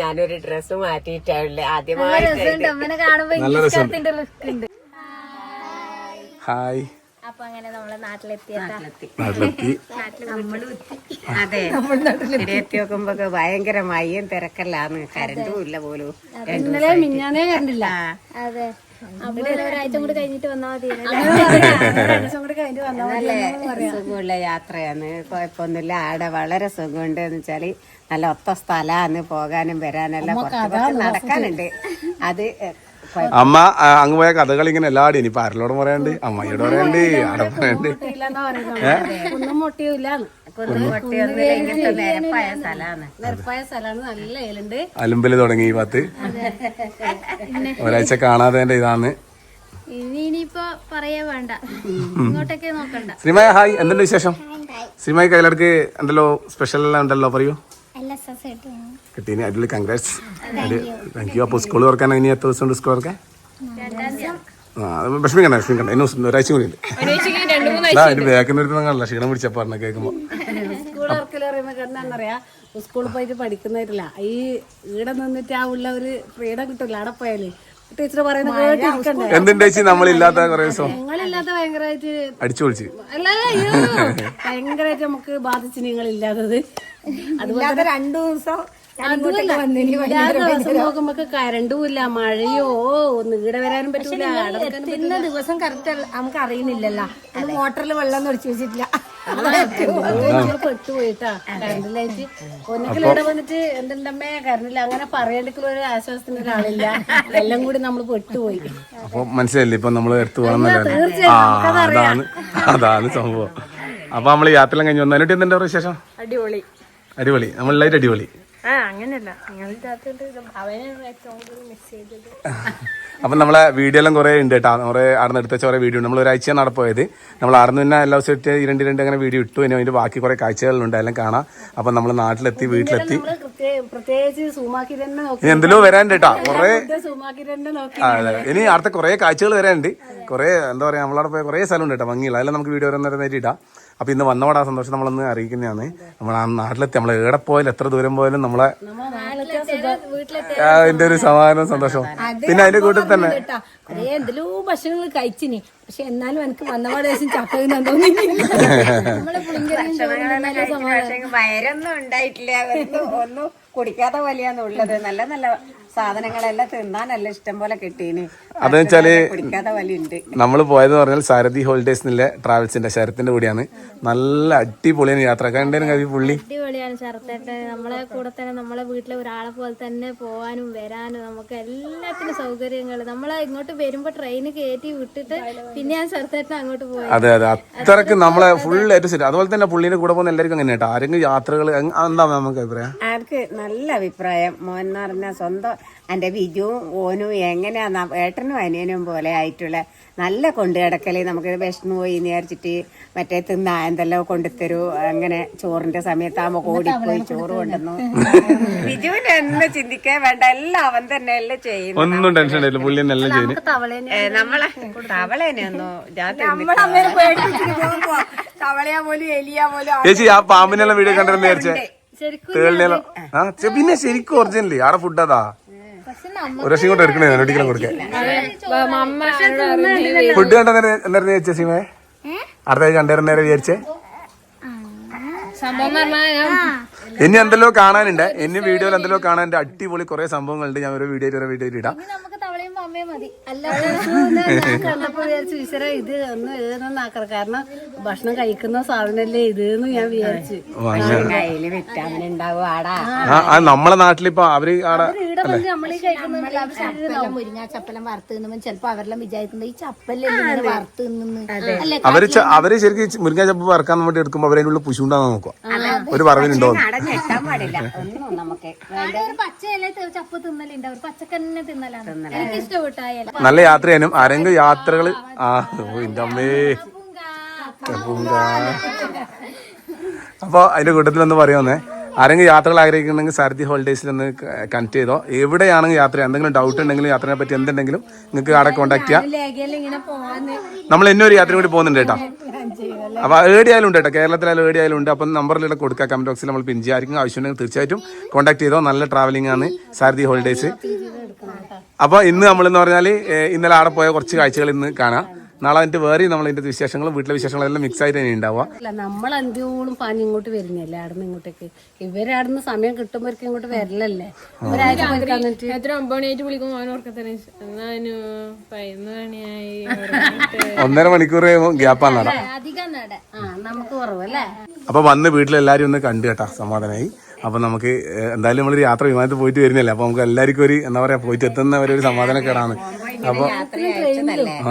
ഞാനൊരു ഡ്രസ് മാറ്റിയിട്ടാവില്ല ആദ്യമായിട്ട് അമ്മനെ കാണുമ്പോ നല്ല രസമുണ്ട്. ലുക്ക് ഉണ്ട്. ഹായ്. അപ്പൊ അങ്ങനെ നമ്മളെ നാട്ടിലെത്തി അതെ. ഇവിടെ എത്തി നോക്കുമ്പോ ഭയങ്കര മയ്യം തിരക്കല്ലാന്ന് കരണ്ടും ഇല്ല പോലും. ഇന്നലെ മിഞ്ഞാനേ കണ്ടില്ല അതെ. സുഖമുള്ള യാത്രയാണ്. കുഴപ്പമൊന്നുമില്ല. ആടെ വളരെ സുഖമുണ്ട് എന്ന് വെച്ചാൽ നല്ല ഒത്ത സ്ഥലമാണ് പോകാനും വരാനെല്ലാം. നടക്കാനുണ്ട്. അത് അമ്മ അങ്ങ് പോയ കഥകൾ ഇങ്ങനെ എല്ലാടും. ഇനി ആരിലോട് പറയാണ്ട്? അമ്മയോട് പറയാണ്ട് ആടെ പറയാണ്ട്. ഒന്നും പറയുന്നത് അലുമ്പൽ തുടങ്ങി ഈ ഭാഗത്ത്. ഒരാഴ്ച കാണാതെ ഇതാണ്. ഇനി ഇനിയിപ്പോ പറയാ വേണ്ട. ഇങ്ങോട്ടൊക്കെ നോക്കണ്ട. ശ്രീമായ ഹായ്. എന്തുണ്ട് വിശേഷം? ശ്രീമായ കയ്യിലടക്ക് എന്തല്ലോ സ്പെഷ്യൽ എല്ലാം ഉണ്ടല്ലോ. പറയൂ. കിട്ടീന്. അടിപൊളി. കൺഗ്രാറ്റ്സ് താങ്ക് യു അപ്പോൾ സ്കൂൾ തുറക്കാൻ ഇനി എത്ര ദിവസം ഉണ്ട് സ്കൂൾ തുറക്കാൻ ആ വിഷമിക്കണ്ട വിഷമിക്കണ്ട. ഇനി ഒരാഴ്ച കൂടി ഉണ്ട്. കാണല്ല ക്ഷീണം പിടിച്ച പറഞ്ഞ കേൾക്കുമ്പോ സ്കൂൾ എന്താണെന്നറിയാ സ്കൂളിൽ പോയിട്ട് പഠിക്കുന്നവരില്ല ഈ ഈടെ നിന്നിട്ട് ആ ഉള്ള ഒരു ഫ്രീഡം കിട്ടില്ല അവിടെ പോയാൽ. ടീച്ചർ പറയുന്നത് കേട്ടിരിക്കണ്ടേ? നമ്മളില്ലാത്ത കുറെ ദിവസം? നിങ്ങളില്ലാത്ത ഭയങ്കരമായിട്ട് അടിച്ചു പൊളിച്ച്. അല്ല അയ്യോ. ഭയങ്കരമായിട്ട് നമുക്ക് ബാധിച്ചു നിങ്ങളില്ലാത്തത് അതുപോലെ രണ്ടു ദിവസം നോക്കുമ്പോ കരണ്ടും ഇല്ല മഴയോ നീടെ വരാനും പറ്റില്ല എത്തുന്ന ദിവസം കറക്റ്റ് നമുക്ക് അറിയുന്നില്ലല്ലോ മോട്ടറിൽ വെള്ളം ഒഴിച്ചു വെച്ചിട്ടില്ല പെട്ടുപോയിട്ടാ കരണ്ടിലായിട്ട്. ഒന്നിക്കൽ ഇവിടെ വന്നിട്ട് എന്തെന്തമ്മേ കരണ്ടില്ല അങ്ങനെ പറയേണ്ടിക്കുള്ള ഒരു ആശ്വാസത്തിന് ഒരാളില്ല. എല്ലാം കൂടി നമ്മൾ പെട്ടുപോയി. അപ്പൊ മനസ്സിലല്ലേ ഇപ്പൊ നമ്മൾ എടുത്തു ആ അതാണ് അതാണ് സംഭവം. അപ്പൊ നമ്മൾ യാത്രയെല്ലാം കഴിഞ്ഞ്. വന്നു എന്നിട്ട് എന്തുണ്ട് വിശേഷം? അടിപൊളി. അടിപൊളി. നമ്മളെല്ലാവരും അടിപൊളി. അങ്ങനെയല്ല. അപ്പം നമ്മളെ വീഡിയോ എല്ലാം കുറേ ഉണ്ട് കേട്ടോ. കുറേ ആടുന്ന് നിന്ന് വെച്ച കുറേ വീഡിയോ ഉണ്ട്. നമ്മൾ ഒരാഴ്ച നടപ്പോയത് നമ്മൾ ആടുന്ന പിന്നെ തന്നെ എല്ലാ ദിവസവും ഇട്ട് രണ്ട് രണ്ട് അങ്ങനെ വീഡിയോ ഇട്ടു. ഇനി അതിന്റെ ബാക്കി കുറേ കാഴ്ചകളുണ്ട്. എല്ലാം കാണാം. അപ്പം നമ്മൾ നാട്ടിലെത്തി വീട്ടിലെത്തി. ഇനി എന്തെല്ലോ വരാനുണ്ട് കേട്ടോ. കുറേ അതെ. ഇനി അടുത്ത കുറേ കാഴ്ചകൾ വരാനുണ്ട്. കുറേ എന്താ പറയാ നമ്മളവിടെ പോയ കുറേ സ്ഥലമുണ്ട് കേട്ടോ ഭംഗിയുള്ള. അതെല്ലാം നമുക്ക് വീഡിയോ വരുന്നേരം ഇടാം അപ്പൊ ഇന്ന് വന്നപാടാ സന്തോഷം നമ്മളൊന്ന് അറിയിക്കുന്നതാണ്. നമ്മൾ ആ നാട്ടിലെത്തി. നമ്മൾ എവിടെ പോയാലും എത്ര ദൂരം പോയാലും നമ്മളെ ആ, അതിന്റെ ഒരു സമാധാനം. സന്തോഷം പിന്നെ അതിന്റെ കൂട്ടത്തിൽ തന്നെ അതേ എന്തെല്ലോ ഭക്ഷണങ്ങൾ കഴിച്ചിനി. പക്ഷെ എന്നാലും എനിക്ക് വന്നപാട് ദിവസം ചപ്പ തോന്നി നമ്മൾ പുളിങ്കറിയും വയറൊന്നും ഉണ്ടായിട്ടില്ല. ഒന്നും കുടിക്കാത്ത പോലെയാന്ന് ഉള്ളത്. നല്ല നല്ല സാധനങ്ങളെല്ലാം തിന്നാൻ നല്ല ഇഷ്ടം പോലെ കിട്ടീന്. അതെന്ന് വെച്ചാൽ കുടിക്കാത്ത വലി നമ്മൾ പോയത് പറഞ്ഞാൽ സാരഥി എന്നുള്ള ട്രാവൽസിന്റെ ശരത്തിന്റെ കൂടിയാണ്. നല്ല അടിപൊളിയാണ് യാത്ര. കണ്ടേനും കവി പുള്ളി. അടിപൊളിയാണ് ശരത്തേട്ടൻ. നമ്മളെ കൂടെ തന്നെ നമ്മളെ വീട്ടിലെ ഒരാളെ പോലെ തന്നെ പോവാനും വരാനും നമുക്ക് എല്ലാത്തിനും സൗകര്യങ്ങൾ നമ്മളെ ഇങ്ങോട്ട് വരുമ്പോ ട്രെയിൻ കയറ്റി വിട്ടിട്ട് പിന്നെ ഞാൻ ശരത്തേട്ടൻ അങ്ങോട്ട് പോയി. അതെ അതെ. അത്രയ്ക്ക് നമ്മളെ ഫുൾ ഏറ്റവും ശരി. അതുപോലെ തന്നെ പുള്ളിന്റെ കൂടെ പോകുന്ന എല്ലാവർക്കും അങ്ങനെ കേട്ടോ ആരെങ്കിലും യാത്രകൾ എന്താ നമുക്ക് അഭിപ്രായം? ആർക്ക് നല്ല അഭിപ്രായം. മോൻ എന്ന് പറഞ്ഞാൽ സ്വന്തം എന്റെ ബിജുവും ഓനും എങ്ങനെയാ ഏട്ടനും അനിയനും പോലെ ആയിട്ടുള്ള നല്ല കൊണ്ടു കിടക്കൽ നമുക്ക് വിഷമു പോയി എന്ന് വിചാരിച്ചിട്ട് മറ്റേ തിന്നാ എന്തെല്ലാം കൊണ്ടുത്തരൂ അങ്ങനെ ചോറിന്റെ സമയത്താകുമ്പോ ഓടിപ്പോയി ചോറ് കൊണ്ടുവന്നു. ബിജുവിന് എന്നെ ചിന്തിക്കാൻ വേണ്ട. എല്ലാം അവൻ തന്നെ എല്ലാം ചെയ്യുന്നു ഒന്നും ടെൻഷൻ ഉണ്ടായില്ല പുള്ളി ചെയ്യും നമ്മളെ തവളയാ പോലും എലിയാ പോലും ചേച്ചി ആ പാമ്പിനെല്ലാം വീഡിയോ കണ്ടിരുന്ന തേളിനെല്ലാം ആ പിന്നെ ശരിക്കും ഒറിജിനലി ആടെ ഫുഡ് അതാ. ഒരു വർഷം കൊണ്ട് എടുക്കണേ ഒരിക്കലും കൊടുക്കാൻ. ഫുഡ് കണ്ട എന്തായിരുന്നു ചേച്ചി സീമേ? അടുത്ത കണ്ടിരുന്നേരം വിചാരിച്ചേ? സംഭവം പറഞ്ഞാൽ ഇനി എന്തെല്ലോ കാണാനുണ്ട്. ഇനി വീഡിയോയിൽ എന്തെല്ലോ കാണാനുണ്ട് അടിപൊളി കുറെ സംഭവങ്ങളുണ്ട്. ഞാൻ ഒരു വീഡിയോ ഒരു വീഡിയോ ഇടാം. ഇത് ഒന്ന് കാരണം ഭക്ഷണം കഴിക്കുന്ന സാധനല്ലേ ഇത് ഞാൻ വിചാരിച്ചു. വിറ്റാമിൻ ഉണ്ടാവും. ആടാ. നമ്മളെ നാട്ടിലിപ്പോ അവർ ആടാ ചപ്പലം മുരിങ്ങ ചപ്പലം വറുത്ത് തിന്നുമ്പോ ചിലപ്പോ അവരെല്ലാം വിചാരിക്കുന്നത് ഈ ചപ്പലല്ലേ വറുത്ത് അവർ അവർ ശരിക്കും മുരിങ്ങ ചപ്പ് വറക്കാൻ വേണ്ടി എടുക്കുമ്പോ അവരതിനുള്ള പുശുണ്ടാന്ന് നോക്കുക ഒരു പറവിനുണ്ടോ അടഞ്ഞ് ഞെട്ടാൻ പാടില്ല. ഒന്നും നമുക്ക്. അവിടെ ഒരു ചപ്പ് തിന്നലുണ്ട്. അവർ പച്ചക്കന്നെ തിന്നലാണ്. എനിക്ക് നല്ല യാത്ര ചെയ്യാനും ആരെങ്കിലും യാത്രകൾ? ആ എന്റെ അമ്മേ. അപ്പൊ അതിന്റെ കൂട്ടത്തിൽ ഒന്ന് പറയുന്നേ ആരെങ്കിലും യാത്രകൾ ആഗ്രഹിക്കുന്നുണ്ടെങ്കിൽ സാരഥി ഹോളിഡേയ്സിൽ ഒന്ന് കണക്ട് ചെയ്തോ. എവിടെയാണെങ്കിൽ യാത്ര എന്തെങ്കിലും ഡൗട്ട് ഉണ്ടെങ്കിലും യാത്രയെ പറ്റി എന്തുണ്ടെങ്കിലും നിങ്ങൾക്ക് അവിടെ കോൺടാക്ട് ചെയ്യാം. നമ്മൾ എന്നെ ഒരു യാത്ര കൂടി പോകുന്നുണ്ട് കേട്ടോ. അപ്പൊ ഏടിയായാലും ഉണ്ട് കേട്ടോ. കേരളത്തിലായാലും ഏടിയായാലും ഉണ്ട്. അപ്പം നമ്പറിലൂടെ കൊടുക്കുക കമന്റ് ബോക്സിൽ നമ്മൾ പിൻ ചെയ്യായിരിക്കും ആവശ്യമുണ്ടെങ്കിൽ തീർച്ചയായിട്ടും കോൺടാക്ട് ചെയ്തോ. നല്ല ട്രാവലിംഗ് ആണ് സാരഥി ഹോളിഡേയ്സ് അപ്പോൾ ഇന്ന് നമ്മളെന്ന് പറഞ്ഞാൽ ഇന്നലെ അവിടെ പോയ കുറച്ച് കാഴ്ചകൾ ഇന്ന് കാണാം. നാളെ അതിന്റെ വേറെയും നമ്മൾ ഇതിന്റെ വിശേഷങ്ങളും വീട്ടിലെ വിശേഷങ്ങളും എല്ലാം മിക്സ് ആയിട്ട് തന്നെ ഉണ്ടാവുക അല്ല നമ്മൾ അന്ത്യോളം പാനി ഇങ്ങോട്ട് വരുന്നില്ലേ അവിടുന്ന് ഇങ്ങോട്ടേക്ക്? ഇവരവിടുന്ന് സമയം കിട്ടുമ്പോഴേക്കും ഇങ്ങോട്ട് വരലല്ലേ? ഒരാഴ്ച പോയിരിക്കാൻ എന്നിട്ട് എത്ര വിളിക്കും മണിയായി ഒന്നര മണിക്കൂർ ഗ്യാപ്പാണ് നട. നമുക്ക് കുറവല്ലേ അപ്പൊ വന്ന് വീട്ടിലെല്ലാരും ഒന്ന് കണ്ടു കേട്ടാ സമാധാനമായി അപ്പൊ നമുക്ക് എന്തായാലും നമ്മൾ യാത്ര വിമാനത്തിൽ പോയിട്ട് വരുന്നില്ല? അപ്പൊ നമുക്ക് എല്ലാവർക്കും ഒരു എന്താ പറയാ പോയിട്ട് എത്തുന്ന ഒരു സമാധാനക്കേടാണ്. അപ്പൊ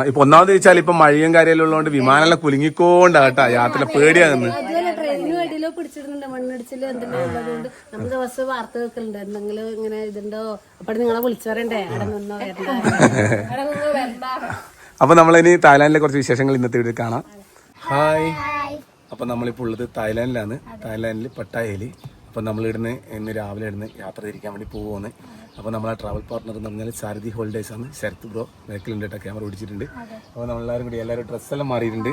ഇപ്പൊ ഒന്നാമത് ചോദിച്ചാൽ ഇപ്പൊ മഴയും കാര്യമെല്ലാം ഉള്ളതുകൊണ്ട് വിമാനെല്ലാം കുലുങ്ങിക്കോണ്ടാ കേട്ടാ യാത്ര പേടിയാകുന്നു അതുപോലെ ട്രെയിനും അടിയിലോ പിടിച്ചിടുന്നുണ്ട് മണ്ണിടിച്ചിലോ എന്തെങ്കിലും ഉള്ളതുകൊണ്ട്. നമ്മൾ ദിവസം വാർത്ത വെക്കലുണ്ട് എന്തെങ്കിലും ഇങ്ങനെ ഇതുണ്ടോ? അപ്പോൾ നിങ്ങളെ വിളിച്ചു പറയണ്ടേ? അവിടെ നിന്നോ? വരണ്ട? അപ്പൊ നമ്മളിനി തായ്ലാന്റിലെ കുറച്ച് വിശേഷങ്ങൾ ഇന്നത്തെ വീട്ടിൽ കാണാം. ഹായ്. അപ്പൊ നമ്മളിപ്പോൾ ഉള്ളത് തായ്ലാന്റിലാണ്. തായ്ലാന്റിൽ പട്ടായയിൽ അപ്പൊ നമ്മൾ ഇവിടുന്ന് ഇന്ന് രാവിലെ ഇടുന്ന് യാത്ര തിരിക്കാൻ വേണ്ടി പോകുന്നത് അപ്പോൾ നമ്മളെ ട്രാവൽ പാർട്ണർ എന്ന് പറഞ്ഞാൽ സാരഥി ഹോൾഡേസ് ആണ്. ശരത് ബ്രോ ബാക്കിലുണ്ട് കേട്ടോ ക്യാമറ ഓടിച്ചിട്ടുണ്ട് അപ്പോൾ നമ്മളെല്ലാവരും കൂടി എല്ലാവരും ഡ്രസ്സെല്ലാം മാറിയിട്ടുണ്ട്.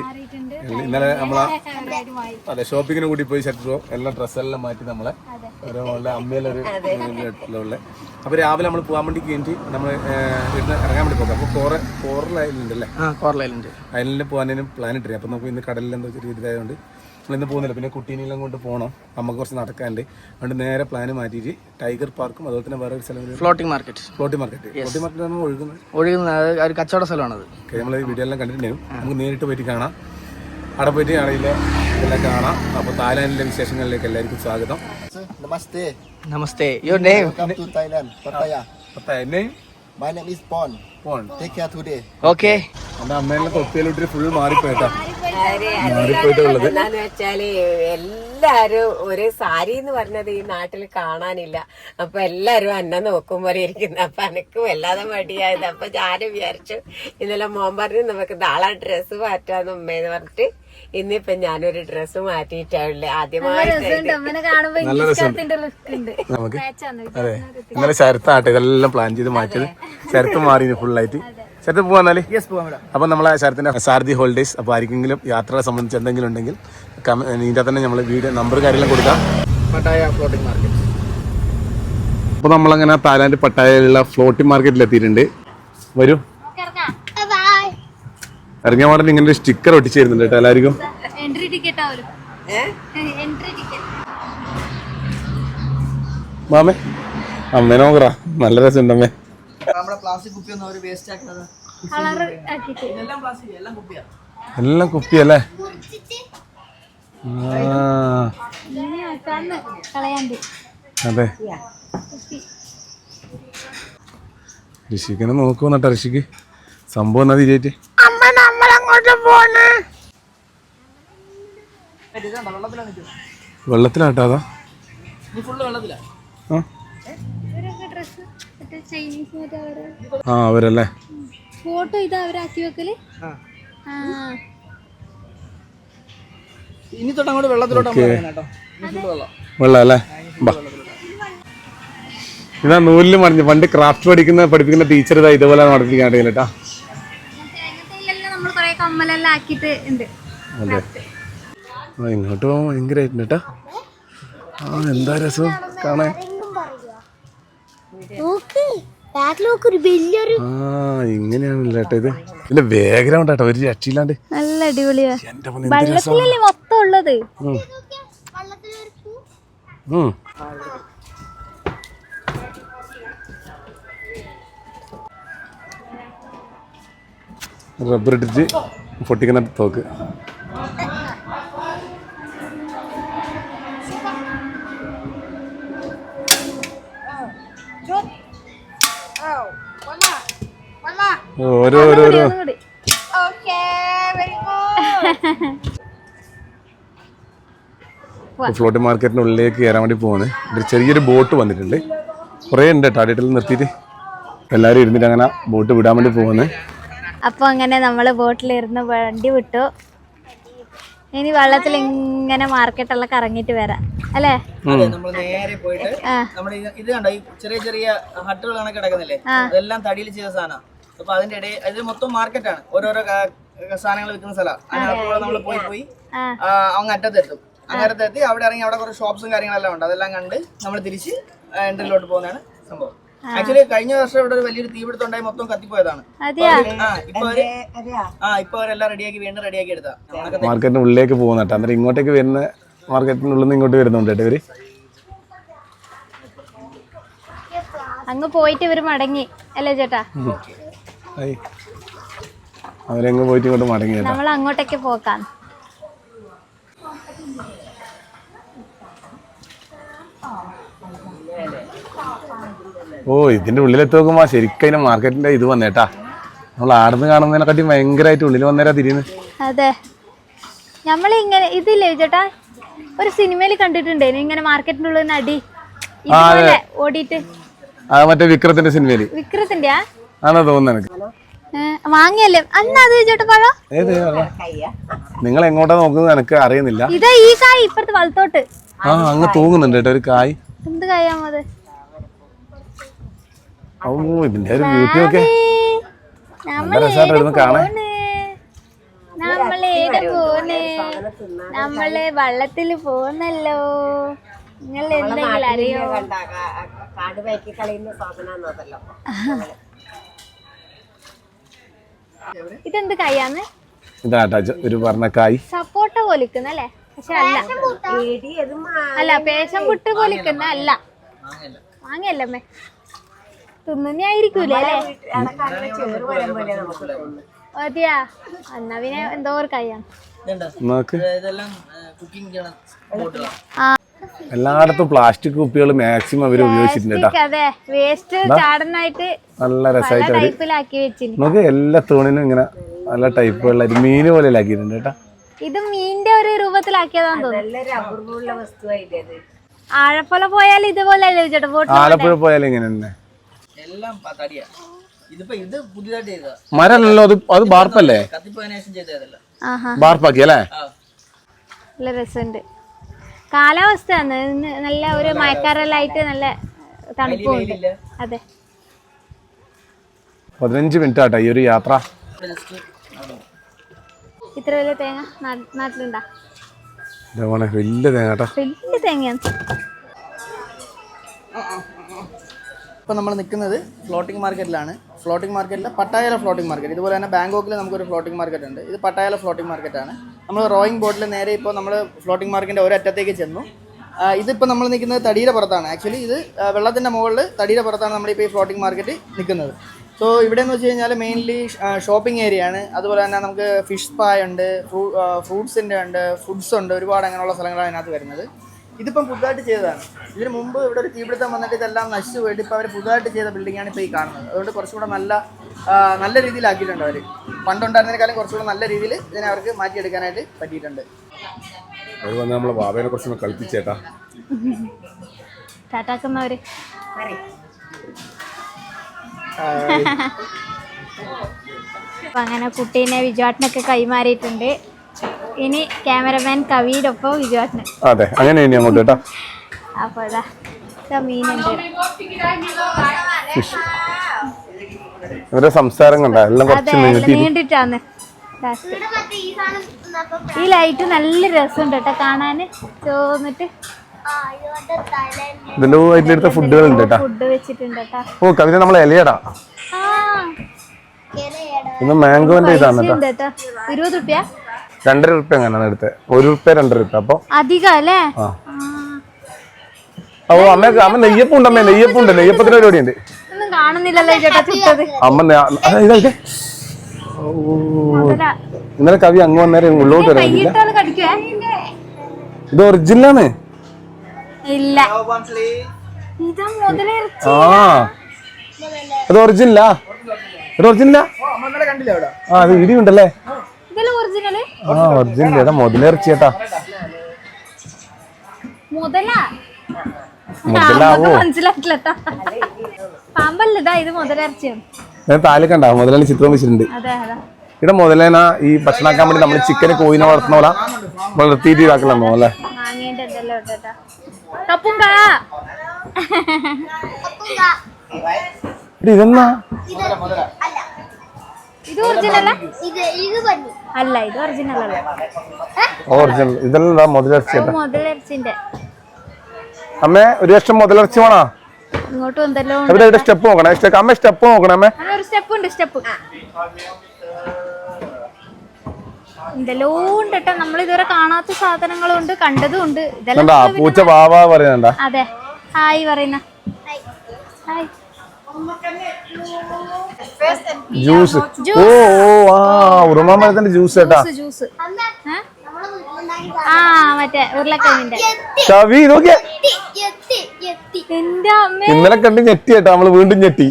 ഇന്നലെ നമ്മളെ അതെ ഷോപ്പിങ്ങിന് കൂടി പോയി ശരത് ബ്രോ എല്ലാം ഡ്രസ്സെല്ലാം മാറ്റി നമ്മളെ ഓരോ അമ്മയിലൊരു ഉള്ള. അപ്പോൾ രാവിലെ നമ്മൾ പോകാൻ വേണ്ടി കഴിഞ്ഞിട്ട് നമ്മൾ ഇവിടുന്ന് ഇറങ്ങാൻ വേണ്ടി പോകാം. അപ്പോൾ കോറ കോറൽ ഐലൻഡ് അല്ലേ കോറൽ അയലുണ്ട് ഐലൻഡിൽ പോകാനും പ്ലാൻ ഇട്ടില്ല അപ്പോൾ നമുക്ക് ഇന്ന് കടലിൽ എന്തോ ചെറിയ ഇതായതുകൊണ്ട് നമ്മൾ ഇന്ന് പോകുന്നില്ല. പിന്നെ കുട്ടീനെല്ലാം കൊണ്ട് പോകണം നമുക്ക് കുറച്ച് നടക്കാണ്ട് അതുകൊണ്ട് നേരെ പ്ലാൻ മാറ്റിയിട്ട് ടൈഗർ പാർക്കും അതുപോലെ തന്നെ വേറെ ഒരു സ്ഥലം floating market floating market floating market നമ്മൾ ഒഴുകുന്നത്? ഒഴുകുന്ന അത് ഒരു കച്ചവട സ്ഥലമാണത്. ഓക്കെ നമ്മൾ വീഡിയോ എല്ലാം കണ്ടിട്ടുണ്ടായിരുന്നു നമുക്ക് നേരിട്ട് പോയിട്ട് കാണാം. അവിടെ പോയിട്ട് ആണെങ്കിൽ എല്ലാം കാണാം. അപ്പോൾ തായ്ലാൻഡിലെ വിശേഷങ്ങളിലേക്ക് എല്ലാവർക്കും സ്വാഗതം. Namaste. Namaste. Your name to Thailand Pattaya Pattaya അപ്പോൾ My name is Pon. Pon Take care today. Okay എന്റെ അമ്മയെല്ലാം തൊപ്പിയിലിട്ട് ഫുൾ മാറിപ്പോയിട്ടാ. മാറിപ്പോയിട്ടുള്ളത് എന്താന്ന് വെച്ചാൽ എല്ലാരും ഒരു സാരി എന്ന് പറഞ്ഞത് ഈ നാട്ടിൽ കാണാനില്ല. അപ്പൊ എല്ലാരും അന്നെ നോക്കും പോലെ ഇരിക്കുന്നു. അപ്പൊ എനക്ക് വല്ലാതെ മടിയായത്. അപ്പൊ ഞാനും വിചാരിച്ചു ഇന്നലെ മോൻ പറഞ്ഞു നമുക്ക് നാളെ ഡ്രസ്സ് മാറ്റാന്ന് ഉമ്മയെന്ന് പറഞ്ഞിട്ട് ഇന്നിപ്പൊ ഞാനൊരു ഡ്രസ് മാറ്റിയിട്ടുള്ളേ നമുക്ക്? അതെ. ഇന്നലെ ശരത്താട്ടെ ഇതെല്ലാം പ്ലാൻ ചെയ്ത് മാറ്റിയത്. ശരത്ത് മാറി ഫുള്ളായിട്ട് ശരത്ത് പോവാന്നാൽ അപ്പൊ നമ്മളെ ശരത്തിന്റെ സാരഥി ഹോളിഡേയ്സ് അപ്പൊ ആർക്കെങ്കിലും യാത്രയെ സംബന്ധിച്ച് എന്തെങ്കിലും ഉണ്ടെങ്കിൽ ഇതിന്റെ തന്നെ നമ്മൾ വീഡിയോ നമ്പർ കാര്യങ്ങളും കൊടുക്കാം. പട്ടായ ഫ്ലോട്ടിംഗ് മാർക്കറ്റ് അപ്പൊ നമ്മളങ്ങനെ തായ്ലാന്റ് പട്ടായയിലുള്ള ഫ്ലോട്ടിംഗ് മാർക്കറ്റിൽ എത്തിയിട്ടുണ്ട് വരൂ. ഇറങ്ങിയ പാടൽ ഇങ്ങനെ ഒരു സ്റ്റിക്കർ ഒട്ടിച്ചു തരുന്നുണ്ട് കേട്ടോ എല്ലാവർക്കും. എൻട്രി ടിക്കറ്റ് ആവലും എൻട്രി ടിക്കറ്റ് മാമേ അമ്മേ നോക്കറ നല്ല രസമുണ്ട് അമ്മേ. എല്ലാം കുപ്പി കളയാണ്ട്. അതെ. ഋഷിക്കനെ നോക്കുന്നുട്ടോ ഋഷിക്ക്? സംഭവം എന്നാ നിൽക്കുന്നത് വെള്ളത്തിലാട്ടോ അതാ ആ. അവരല്ലേ? ഫോട്ടോ ഇതാ അവരാക്കി വെക്കൽ. ആ. ആ. ഇനി തൊട്ട് അങ്ങോട്ട് വെള്ളത്തിലോട്ട് വെള്ളം. അല്ലേ ഇതാ നൂലിൽ മറിഞ്ഞു പണ്ട് ക്രാഫ്റ്റ് പഠിക്കുന്ന പഠിപ്പിക്കുന്ന ടീച്ചർ ഇതാ ഇതുപോലെ നടത്തിക്കാൻ കേട്ടാ. കമ്മലെല്ലാം ആക്കിയിട്ട് ഉണ്ട്. അതെ. ഇങ്ങോട്ട് പോകാൻ ഭയങ്കരമായിട്ടുണ്ട് കേട്ടോ ആ എന്താ രസം? കാണാൻ. ഇങ്ങനെയാണല്ലോ കേട്ടോ ഇത്? ഇല്ല ബാക്ക്ഗ്രൗണ്ട് കേട്ടോ ഒരു രക്ഷയില്ലാണ്ട്. നല്ല അടിപൊളിയാ. വെള്ളത്തിലല്ലേ മൊത്തം ഉള്ളത്? റബ്ബർ ഇട്ടിട്ട് പൊട്ടിക്കുന്ന തോക്ക്. ഓരോ ഓരോ ഓരോ. ഫ്ലോട്ടിംഗ് മാർക്കറ്റിന്റെ ഉള്ളിലേക്ക് കയറാൻ വേണ്ടി പോകുന്നത് ഒരു ചെറിയൊരു ബോട്ട് വന്നിട്ടുണ്ട്. കുറേ ഉണ്ട് കേട്ടോ അടിയിൽ നിർത്തിയിട്ട്. എല്ലാവരും ഇരുന്നിട്ട് അങ്ങനെ ബോട്ട് വിടാൻ വേണ്ടി പോകുന്നത് അപ്പൊ അങ്ങനെ നമ്മൾ ബോട്ടിലിരുന്ന് വണ്ടി വിട്ടു. ഇനി വെള്ളത്തിൽ ഇങ്ങനെ മാർക്കറ്റുള്ള കറങ്ങിട്ട് വരാം. അല്ലേ? നമ്മൾ നേരെ പോയിട്ട് നമ്മൾ ഇത് കണ്ടോ? ഈ ചെറിയ ചെറിയ ഹട്ടുകളാണ് കിടക്കുന്നില്ലേ? അതെല്ലാം തടിയിൽ ചെയ്ത സാധനം. അപ്പൊ അതിന്റെ ഇടയിൽ ഇത് മൊത്തം മാർക്കറ്റാണ്. ഓരോരോ സാധനങ്ങൾ വിൽക്കുന്ന സ്ഥലം. അതിനകത്തൂടെ നമ്മൾ പോയി പോയി അങ്ങ് അറ്റത്തെത്തും. അങ്ങനത്തെത്തി അവിടെ ഇറങ്ങി അവിടെ കുറച്ച് ഷോപ്സും കാര്യങ്ങളെല്ലാം ഉണ്ട്. അതെല്ലാം കണ്ട് നമ്മൾ തിരിച്ച് എൻട്രിയിലോട്ട് പോകുന്നതാണ് സംഭവം. ആക്ച്വലി കഴിഞ്ഞ വർഷം ഇവിടെ ഒരു വലിയൊരു തീപിടുത്തം ഉണ്ടായി മൊത്തം കത്തിപ്പോയതാണ്. ആ ഇപ്പൊ ആ ഇപ്പൊ അവരെല്ലാം റെഡിയാക്കി വീണ്ടും റെഡിയാക്കി എടുത്താ മാർക്കറ്റിന് ഉള്ളിലേക്ക് പോകുന്ന കേട്ടോ. അന്നേരം ഇങ്ങോട്ടേക്ക് വരുന്ന മാർക്കറ്റിനുള്ളിൽ ഉള്ളിൽ നിന്ന് ഇങ്ങോട്ട് വരുന്നുണ്ട് കേട്ടോ ഇവർ. അങ്ങ് പോയിട്ട് ഇവർ മടങ്ങി അല്ലേ ചേട്ടാ. അവരങ്ങ് പോയിട്ട് ഇങ്ങോട്ട് മടങ്ങി കേട്ടോ. നമ്മൾ അങ്ങോട്ടേക്ക് പോക്കാം. ഓ ഇതിന്റെ ഉള്ളിലെത്തി നോക്കുമ്പോ ശരിക്കും അതിന്റെ മാർക്കറ്റിന്റെ ഇത് വന്നേട്ടാ. നമ്മൾ ആടുന്ന് കാണുന്നതിനെക്കാട്ടി ഭയങ്കരമായിട്ട് ഉള്ളിൽ വന്നേരാ തിരിയുന്നു. അതെ. നമ്മൾ ഇങ്ങനെ ഇതില്ലേ ചേട്ടാ? ഒരു സിനിമയിൽ കണ്ടിട്ടുണ്ടേ ഇങ്ങനെ മാർക്കറ്റിന്റെ ഉള്ളിൽ നിന്ന് അടി ഇതുപോലെ ഓടിയിട്ട്. ആ മറ്റേ വിക്രത്തിന്റെ സിനിമയിൽ. വിക്രത്തിന്റെ ആണോ തോന്നുന്നു എനിക്ക് വാങ്ങിയല്ലേ? അന്ന് അത് ചേട്ടാ പഴം? നിങ്ങൾ എങ്ങോട്ടാ നോക്കുന്നത് എനിക്ക് അറിയുന്നില്ല. ഇതാ ഈ കായ് ഇപ്പുറത്ത് വലത്തോട്ട്. ആ അങ്ങ് തൂങ്ങുന്നുണ്ട് കേട്ടോ ഒരു കായ്. എന്ത് കായാമത് ഓ ഇതിന്റെ ഒരു ബ്യൂട്ടി ഒക്കെ. നമ്മൾ രസമായിട്ട് ഇരുന്ന് കാണാൻ നമ്മളേടെ പോണ്? നമ്മൾ വള്ളത്തിൽ പോന്നല്ലോ. നിങ്ങൾ എന്തെങ്കിലും അറിയോ? കാട് വയ്ക്കി കളയുന്ന സാധനമാണല്ലോ ഇതെന്ത് കയ്യാന്ന് ഇതാട്ടാ ഒരു പറഞ്ഞ കായ് സപ്പോട്ട പോലിക്കുന്ന അല്ലേ? പക്ഷെ അല്ല. അല്ല പേശം പുട്ട് പോലിക്കുന്ന അല്ല. വാങ്ങിയല്ലമ്മേ തിന്നുന്നായിരിക്കൂലേ ആയിരിക്കൂലേ അതെയാ എന്നാ പിന്നെ എന്തോ ഒരു എല്ലായിടത്തും പ്ലാസ്റ്റിക് കുപ്പികൾ മാക്സിമം അവർ ഉപയോഗിച്ചിട്ടുണ്ട് നല്ല രസമായിട്ട് നമുക്ക് എല്ലാ തൂണിനും ഇങ്ങനെ നല്ല ടൈപ്പുകളിലായിട്ട് മീന് പോലെ ആക്കിയിട്ടുണ്ട് കേട്ടോ ഇത് മീനിന്റെ ഒരു രൂപത്തിലാക്കിയതാന്ന് തോന്നുന്നു. ആഴപ്പുല പോയാൽ ഇതുപോലെ ആലപ്പുഴ പോയാൽ ഇങ്ങനെ തന്നെ. എല്ലാം പ- തടിയാ. ഇതിപ്പോ ഇത് പുതിയതായിട്ട് ചെയ്തതാ. മരമല്ലല്ലോ അത് അത് ബാർപ്പല്ലേ? കത്തിപ്പോയതിനു ശേഷം ചെയ്തതല്ല. ആഹാ. ബാർപ്പാക്കി അല്ലേ? നല്ല രസമുണ്ട്. കാലാവസ്ഥ നല്ല ഒരു മഴക്കാറെല്ലായിട്ട് നല്ല തണുപ്പുണ്ട്. അതെ. പതിനഞ്ച് മിനിറ്റ് ആട്ടെ ഈ ഒരു യാത്ര. ഇത്ര വലിയ തേങ്ങ നാട്ടിലുണ്ടാ? വലിയ തേങ്ങ വലിയ തേങ്ങയാണ്. ഇപ്പൊ നമ്മൾ നിൽക്കുന്നത് ഫ്ലോട്ടിംഗ് മാർക്കറ്റിലാണ് ഫ്ലോട്ടിംഗ് മാർക്കറ്റിൽ പട്ടായല ഫ്ലോട്ടിംഗ് മാർക്കറ്റ് ഇതുപോലെ തന്നെ ബാങ്കോക്കിൽ നമുക്കൊരു ഫ്ലോട്ടിംഗ് മാർക്കറ്റ് ഉണ്ട്. ഇത് പട്ടായല ഫ്ലോട്ടിംഗ് മാർക്കറ്റാണ് നമ്മൾ റോയിങ് ബോട്ടിൽ നേരെ ഇപ്പോൾ നമ്മൾ ഫ്ലോട്ടിംഗ് മാർക്കറ്റിന്റെ ഒരറ്റത്തേക്ക് ചെന്നു. ഇതിപ്പോൾ നമ്മൾ നിൽക്കുന്നത് തടിയുടെ പുറത്താണ്. ആക്ച്വലി ഇത് വെള്ളത്തിന്റെ മുകളിൽ തടിയുടെ പുറത്താണ് നമ്മളിപ്പോൾ ഈ ഫ്ലോട്ടിംഗ് മാർക്കറ്റ് നിൽക്കുന്നത്. സോ ഇവിടെ എന്ന് വെച്ച് കഴിഞ്ഞാൽ മെയിൻലി ഷോപ്പിംഗ് ഏരിയ ആണ്. അതുപോലെ തന്നെ നമുക്ക് ഫിഷ് സ്പായ ഉണ്ട് ഫ്രൂട്ട്സിന്റെ ഉണ്ട് ഫുഡ്സ് ഉണ്ട്. ഒരുപാട് അങ്ങനെയുള്ള സ്ഥലങ്ങളാണ് അതിനകത്ത് വരുന്നത്. ഇതിപ്പം പുതുതായിട്ട് ചെയ്തതാണ്. ഇതിന് മുമ്പ് ഇവിടെ ഒരു തീപിടുത്തം വന്നിട്ട് ഇതെല്ലാം നശിച്ചു പോയിട്ട് ഇപ്പോൾ അവർ പുതുതായിട്ട് ചെയ്ത ബിൽഡിംഗ് ആണ് ഇപ്പോൾ ഈ കാണുന്നത്. അതുകൊണ്ട് കുറച്ചും കൂടെ നല്ല നല്ല രീതിയിലാക്കിയിട്ടുണ്ട് അവർ പണ്ടുണ്ടായിരുന്നതിനേക്കാളും കുറച്ചുകൂടെ നല്ല രീതിയിൽ ഇതിനെ അവർക്ക് മാറ്റിയെടുക്കാനായിട്ട് പറ്റിയിട്ടുണ്ട്. അവർ വന്ന് നമ്മളെ ബാബേനെ കുറച്ചൊന്ന് കളിപ്പിച്ചേട്ടാ. ടാറ്റാക്കുന്നവര് അപ്പൊ അങ്ങനെ കുട്ടീനെ വിജുവാട്ടിനൊക്കെ കൈമാറിയിട്ടുണ്ട്. ഇനി ക്യാമറമാൻ കവിയുടെ വിജയാട്ടന് അതെ അങ്ങനെ ഇനി അങ്ങോട്ട് കേട്ടോ. അപ്പൊ ഇതാ ഇതാ മീനുണ്ട്. ഇവരുടെ സംസാരം കണ്ട എല്ലാം കുറച്ച് നീണ്ടിട്ടാണ്. ഈ ലൈറ്റ് നല്ല രസമുണ്ട് കേട്ടോ കാണാന്. ചോന്നിട്ട് അതിലെടുത്ത കേട്ടാ. ഫുഡ് വെച്ചിട്ടുണ്ട് ഓ കവിത നമ്മളെ ഇലയടാ. ആ. ഇന്ന് മാംഗോന്റെ ഇതാണ് കേട്ടോ. ഉണ്ട് കേട്ടോ. ഇരുപത് റുപ്യ രണ്ടര റുപ്യ എങ്ങനെയാണ് എടുത്തത് ഒരു റുപ്യ രണ്ടര റുപ്യ അപ്പൊ? അധികം അല്ലേ? ആ. ഓ അമ്മ അമ്മ നെയ്യപ്പം ഉണ്ട് അമ്മ നെയ്യപ്പം ഉണ്ട് നെയ്യപ്പത്തിന് പരിപാടി ഉണ്ട്. ഒന്നും കാണുന്നില്ലല്ലോ ചേട്ടാ ചുട്ടത്. അമ്മ നെ- അതാ ഇതാ ഓ ഇന്നലെ കവി അങ്ങ് വന്നേരം ഉള്ളോട്ട് വരാനില്ല ഇത് ഒറിജിനലാണ് ഇല്ല. ഇതാ മുതലേ ആ. അത് ഒറിജിനലാ ഇത് ഒറിജിനലാ അമ്മ കണ്ടില്ല അവിടെ. ആ അത് ഇടിയുണ്ടല്ലേ? ആ ഒറിജിനൽ ഏതാ മുതലിറച്ചി ചേട്ടാ മുതല? മുതലാവോ? മനസ്സിലായിട്ടില്ല ട്ടോ. ഇത് മുതലിറച്ചിയാണ് ഞാൻ താഴെ കണ്ട മുതലാണ് ചിത്രം വെച്ചിട്ടുണ്ട്. അതെ അതാ. ഇവിടെ മുതലേന ഈ ഭക്ഷണമാക്കാൻ വേണ്ടി നമ്മൾ ചിക്കനെ കോയിനെ വളർത്തുന്ന പോലെ വളർത്തിയിട്ട് ഇതാക്കലെന്നോ അല്ലേ? ഇതെന്നാ? ഇത് ഒറിജിനൽ ഇത് ഇത് പന്നി. അല്ല ഇത് ഒറിജിനൽ അല്ല. ഒറിജിനൽ ഇതെല്ലാം മുതലിറച്ചി കേട്ടോ മുതലിറച്ചിന്റെ അമ്മേ ഒരു ലക്ഷം മുതലിറച്ചി വേണോ? ഇങ്ങോട്ട് എന്തെല്ലോ ഇവിടെ സ്റ്റെപ്പ് നോക്കണേ? സ്റ്റെപ്പ് അമ്മ സ്റ്റെപ്പ് നോക്കണേ അമ്മേ. ഒരു സ്റ്റെപ്പ് ഉണ്ട് സ്റ്റെപ്പ്. എന്തെല്ലോ ഉണ്ട് കേട്ടോ. നമ്മൾ ഇതുവരെ കാണാത്ത സാധനങ്ങളും ഉണ്ട് കണ്ടതും ഉണ്ട്. ഇതെല്ലാം പൂച്ച വാവാ പറയുന്നുണ്ടാ? അതെ. ഹായ് പറയുന്ന. ഹായ് ജ്യൂസ് ഓ ഓ ആ ഉറുമാമ്പഴത്തിന്റെ ജ്യൂസ് കേട്ടാ ജ്യൂസ് ആ മറ്റേ ഉരുളക്കിഴങ്ങിന്റെ. ഷവി നോക്കിയേ. ഇന്നലെ കണ്ട് ഞെട്ടി കേട്ടാ നമ്മൾ വീണ്ടും ഞെട്ടി.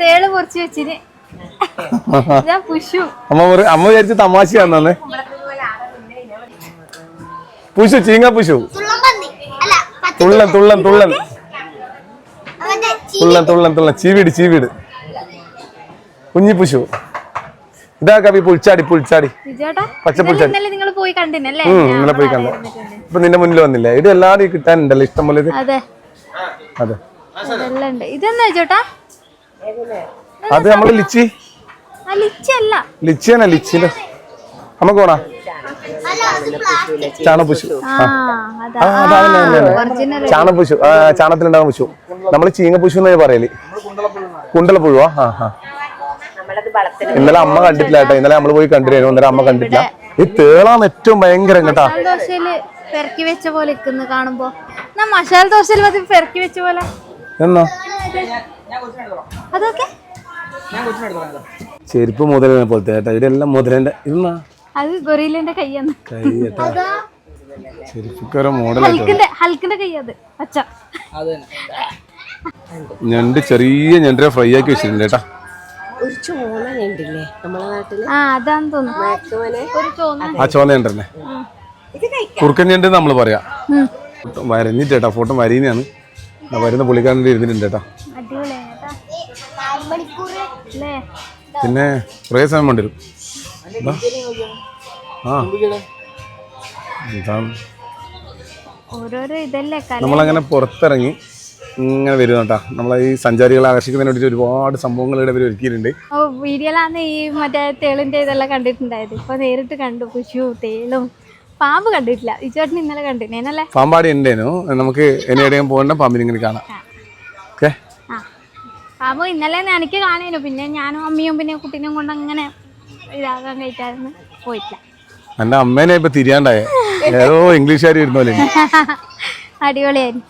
തേൾ പൊറിച്ച് വെച്ചിന്. ഇതാ പുഷു. അമ്മ അമ്മ വിചാരിച്ച തമാശയാന്നെ പുഷു ചീങ്ങ പുഷു. തുള്ളൻ തുള്ളൻ തുള്ളൻ തുള്ളൻ തുള്ളൻ തുള്ളൻ. ചീവീട് ചീവീട്. കുഞ്ഞി പുഷു ഇതാ കവി പുൽച്ചാടി വിജയേട്ടാ പച്ച പുൽച്ചാടി. ഇന്നലെ പോയി കണ്ടു. ഇപ്പൊ നിന്റെ മുന്നിൽ വന്നില്ലേ? ഇത് എല്ലാരും കിട്ടാനുണ്ടല്ലോ ഇഷ്ടം പോലെ അതെ. അതെ. അത് നമ്മൾ ലിച്ചി. ലിച്ചിയാണോ ലിച്ചിന്റെ. നമുക്ക് പോണാ. ചാണപ്പുശു ചാണപ്പുശു ആ അതാണ് ആ ചാണത്തിലുണ്ടാകുന്ന പുശു. നമ്മൾ ചീങ്ങപുശു എന്നാണ് പറയൽ? കുണ്ടലപ്പുഴുവാ? ആ ആ. ഇന്നലെ അമ്മ കണ്ടിട്ടില്ല കേട്ടോ. ഇന്നലെ നമ്മൾ പോയി കണ്ടിരുന്നു. ഇന്നലെ അമ്മ കണ്ടിട്ടില്ല. ഈ തേളാണ് ഏറ്റവും ഭയങ്കരം കേട്ടാ. ദോശയിൽ പെരക്കി വെച്ച പോലെ ഇരിക്കുന്നു കാണുമ്പോ. മസാല ദോശയിൽ മതി പെരക്കി വെച്ച പോലെ. എന്നാ? അതൊക്കെ? ചെരുപ്പ് മുതലിനെ പോലത്തെ കേട്ടോ. ഇതെല്ലാം മുതലിന്റെ ഇതെന്നാ? അത് ഗൊറീലിന്റെ കയ്യാണ് കൈ കേട്ടാ. മോഡലായിട്ട് ഹൽക്കിന്റെ കൈ അത് ഞണ്ട് ചെറിയ ഞണ്ടിനെ ഫ്രൈ ആക്കി വെച്ചിട്ടുണ്ട് കേട്ടാ. ഒരു ചോള ഉണ്ടില്ലേ നമ്മളെ നാട്ടിൽ? ആ അതാന്ന് തോന്നുന്നു. ആ ചോന്ന ഞണ്ടന്നെ. കുറുക്കൻ ഞണ്ട് നമ്മൾ പറയാ. വരഞ്ഞിട്ടേട്ടാ ഫോട്ടോ വരീനാണ്. വരുന്ന പുള്ളിക്കാരന്റെ ഇരുന്നിട്ടുണ്ട് കേട്ടാ. പിന്നെ കുറേ സമയം വേണ്ടി വരും ഇതാ. ആ നമ്മളങ്ങനെ പുറത്തിറങ്ങി ഇങ്ങനെ വരും കേട്ടാ. നമ്മളെ ഈ സഞ്ചാരികളെ ആകർഷിക്കുന്നതിന് വേണ്ടിയിട്ട് ഒരുപാട് സംഭവങ്ങൾ ഇവിടെ ഒരുക്കിയിട്ടുണ്ട്. വീഡിയോയിലാണ് ഈ മറ്റേ തേളിന്റെ ഇതെല്ലാം കണ്ടിട്ടുണ്ടായത്. ഇപ്പൊ നേരിട്ട് കണ്ടു. പുഷു തേളും. പാമ്പ് കണ്ടിട്ടില്ല. ഈ ചേട്ടൻ ഇന്നലെ? കണ്ടിനേനല്ലേ പാമ്പാടി ഉണ്ടേനു. നമുക്ക് എവിടെയും പോകണ്ട. പാമ്പിനെ ഇങ്ങനെ കാണാം. ഓക്കെ? പാമ്പ് ഇന്നലെ എനിക്ക് കാണേനു പിന്നെ ഞാനും അമ്മയും പിന്നെ കുട്ടീനെയും കൊണ്ട് അങ്ങനെ ഇതാകാൻ കഴിക്കാതെ പോയിട്ടില്ല. എന്റെ അമ്മേനെ ഇപ്പൊ തിരിയാണ്ടായേ. ഏതോ ഇംഗ്ലീഷുകാർ ഇരുന്നോലെ അടിപൊളിയായിരുന്നു